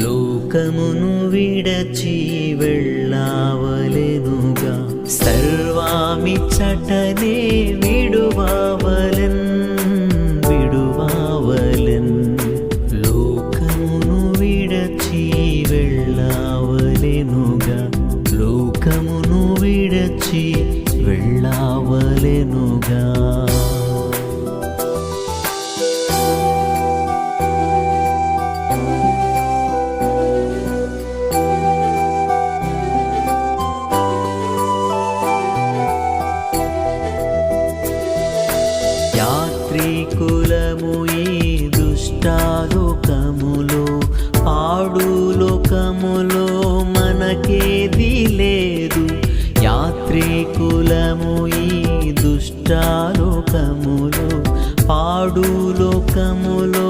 లోకమును విడచి వెళ్ళావలెనుగా సర్వామిచ్చటనే విడువావలెన్ విడువావలెన్ లోకమును విడచి వెళ్ళావలెనుగా లోకమును విడచి వెళ్ళావలెనుగా కులము ఈ దుష్టాలోకములో పాడు లోకములో మనకేది లేదు. యాత్రికులము ఈ దుష్టాలోకములో పాడు లోకములో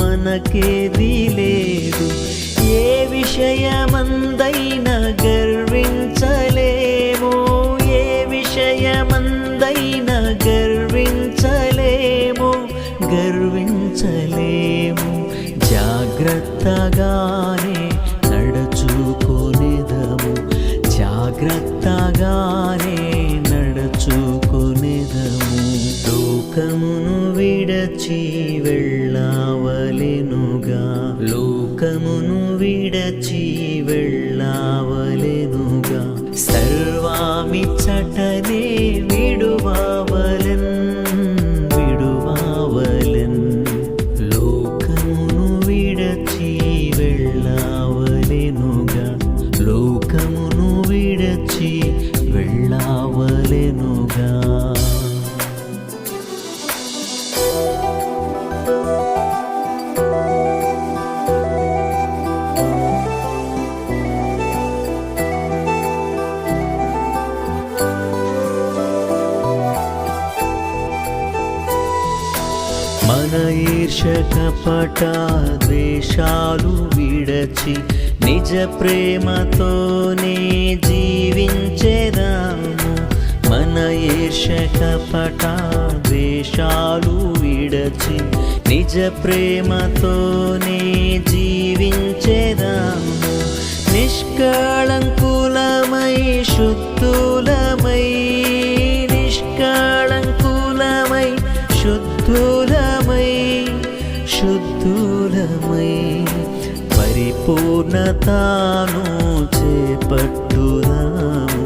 మనకేది లేదు. ఏ విషయమందై గర్వించలేము జాగ్రత్తగానే నడుచుకునేదము. జాగ్రత్తగానే నడుచుకునేదము. లోకమును విడచి వెళ్ళవలెనుగా. లోకమును విడచి వెళ్ళవలెనుగా. సర్వామి విడువావలెన్ ఈర్ష కపట ద్వేషాలు విడచి నిజ ప్రేమతోనే జీవించేదాము. మన ఈర్ష కపట ద్వేషాలు విడచి నిజ ప్రేమతోనే జీవించేదాము. నిష్కళంకులమై శుద్ధులమై పరిపూర్ణతను చేపట్టుదాము.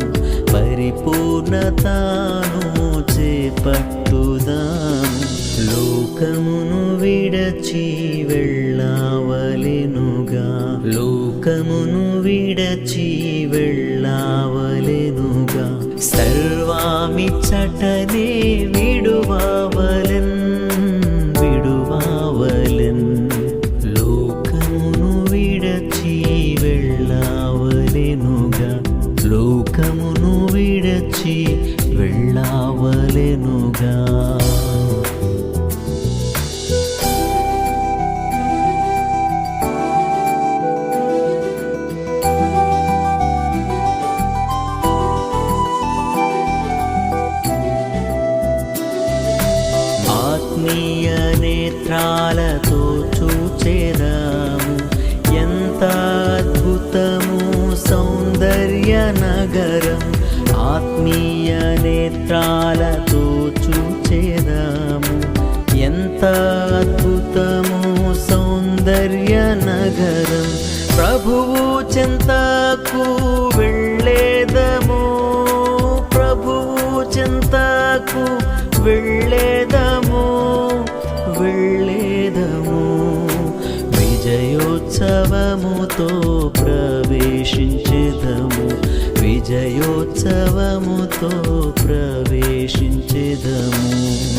పరిపూర్ణతను చేపట్టుదాము. లోకమును విడచి వెళ్ళావలెనుగా. లోకమును విడచి వెళ్ళావలెనుగా. సర్వామిచ్చటనే విడువావలెన్ ఆత్మీయ నేత్రాలతో చూచేదాము. ఎంత అద్భుతము సౌందర్య నగరం. ఆత్మీయ నేత్రాలతో చూచేదాము. ఎంత అద్భుతము సౌందర్య నగరం. ప్రభువు చెంత చెంతకు వెళ్ళేదము వెళ్ళేదము. విజయోత్సవముతో ప్రవేశించేదము విజయోత్సవముతో ప్రవేశించేదము.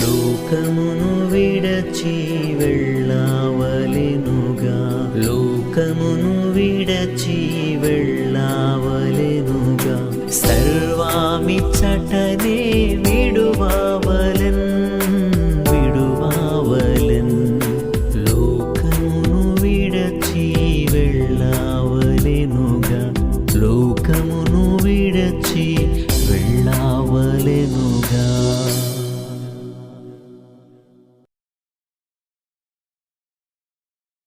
లోకమును విడచి వెళ్ళావలెనుగా లోకమును విడచి వెళ్ళావలెనుగా. సర్వామి విడువావలెన్ Berlin